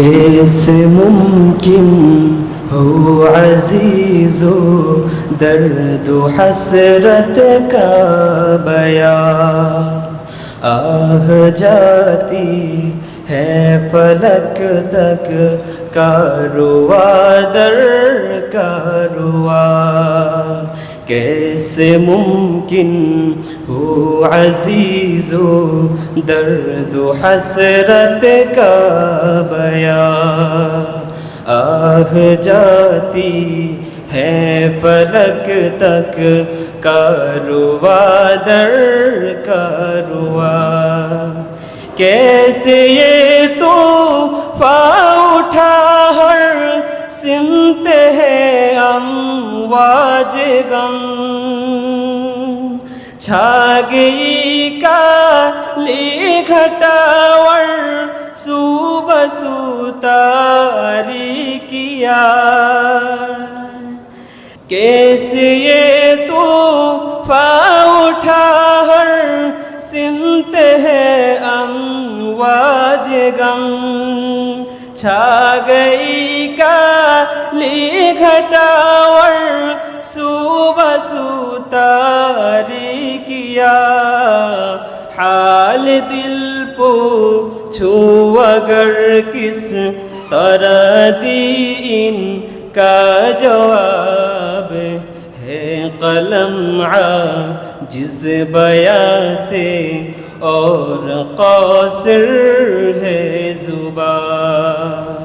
کیسے ممکن ہو عزیز و درد و حسرت کا بیان آہ جاتی ہے فلک تک کاروا در کاروا کیسے ممکن؟ ہو عزیز و درد و حسرت کا بیان آہ جاتی ہے فلک تک کاروا در کاروا کیسے یہ امواج غم چھا گئی کالی گھٹاور صوبہ سوتاری کیا کیسے یہ تو فا اٹھا ہر سمت ہے امواج غم چھا گئی کالی گھٹاور صوبہ سوتاری کیا حال دل پوچھو اگر کس طرح دی ان کا جواب ہے قلم جس بیا سے اور قاصر ہے زبان۔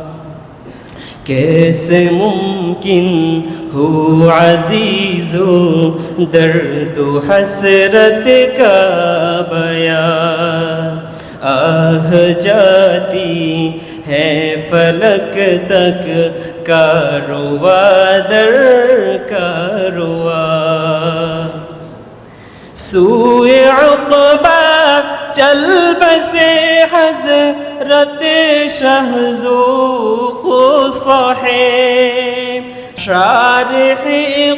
کیسے ممکن ہو عزیز و درد و حسرت کا بیان آہ جاتی ہے فلک تک کاروا در کاروا سوئے عقبہ، چل بسے حضرت شہزوق صحیب شارح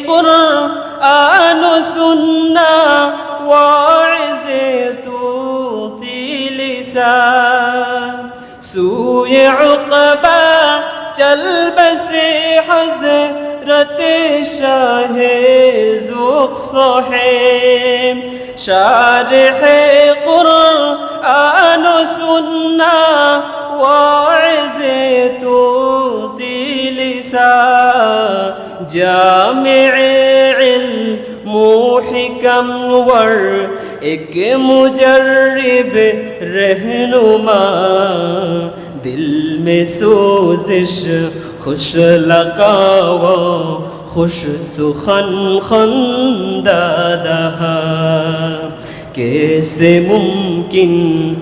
قرآن سنة واعز توطي لسان. سوي عقبا جلبس حزرة الشاه زوق صحيم. شارح قرآن سنة واعز لسان جامع علم و حکم ور ایک مجرب رہنما، دل میں سوزش، خوش لقاو خوش سخن خندادہ۔ کیسے ممکن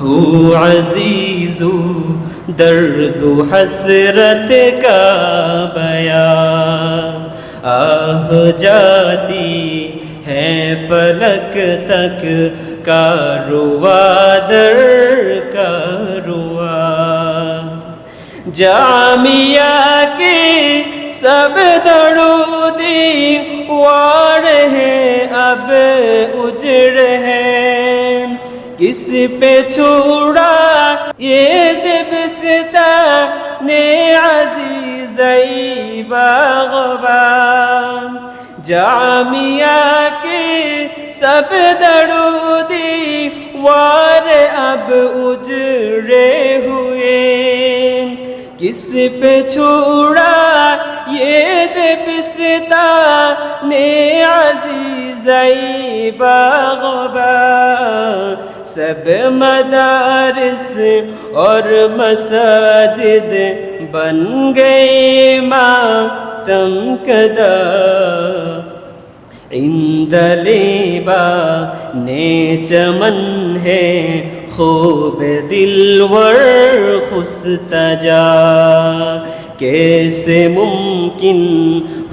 ہو عزیز درد و حسرت کا بیان۔ آہ، جاتی ہے فلک تک کاروا در کاروا جامعہ کے سب درودی وار ہے اب اجڑ ہے کس پہ چھوڑا یہ دبستا جامعہ کے سب درودی وار اب اجڑے ہوئے۔ کس پہ چھوڑا یہ دبستا نے عزیزی باغبا سب مدارس اور مساجد بن گئے ماتم کدا۔ عند لیبا نے چمن ہے، خوب دلور خستجا کیسے ممکن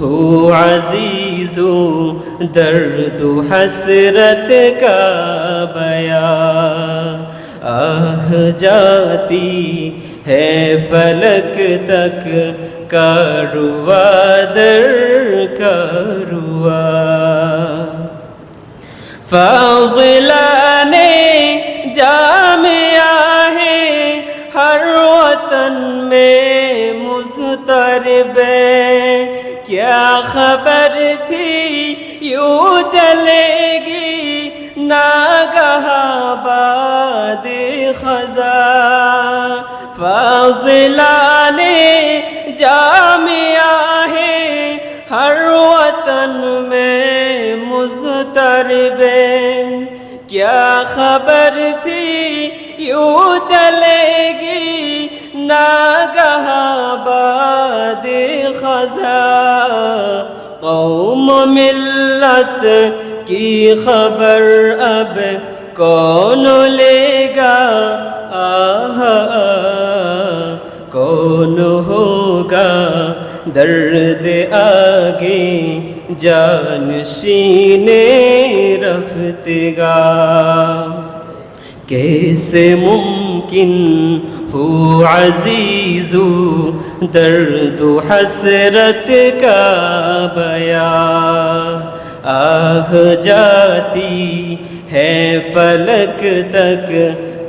ہو عزیز و درد و حسرت کا بیان آہ جاتی ہے فلک تک، کاروا در کاروا۔ فاضلہ نے جامعہ ہے، ہر وطن میں مضطرب کیا خبر تھی یوں چلے گی؟ ناگہ باد خزاں۔ فاضلان جامعہ ہے، ہر وطن میں مضطرب کیا خبر تھی یوں چلے گی ناگہ باد خزاں قوم ملت کی خبر اب کون لے گا آہ کون ہوگا درد آگے جانشین رفتگا۔ کیسے ممکن ہو عزیزو درد و حسرت کا بیا۔ آہ جاتی ہے فلک تک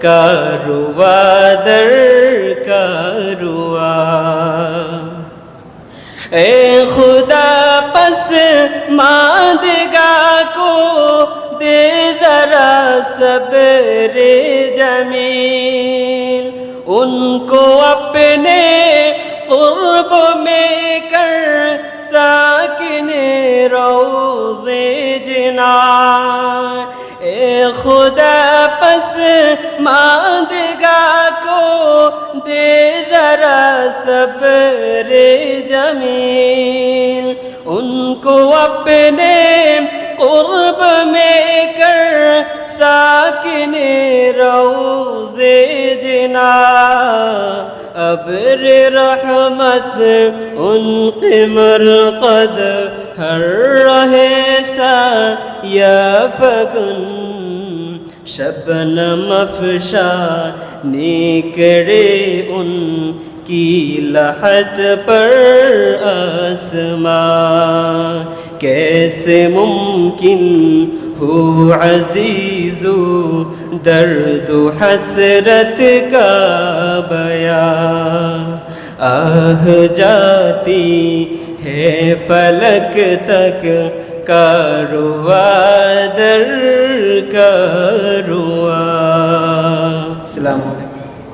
کاروا در کاروا اے خدا پس ماندگا کو دے ذرا صبر جمیل۔ ان کو اپنے قرب میں کر ساکن روز جنا۔ خدا پس ماندگا کو دے ذرا صبر جمیل۔ ان کو اپنے قرب میں کر ساکن روز جنا۔ ابر رحمت ان قمر قد ہر رہے سا یا فگن شبنم افشا نکڑے ان کی لحد پر آسمان کیسے ممکن ہو عزیزو درد و حسرت کا بیان آہ جاتی ہے فلک تک کاروا در کاروا السلام علیکم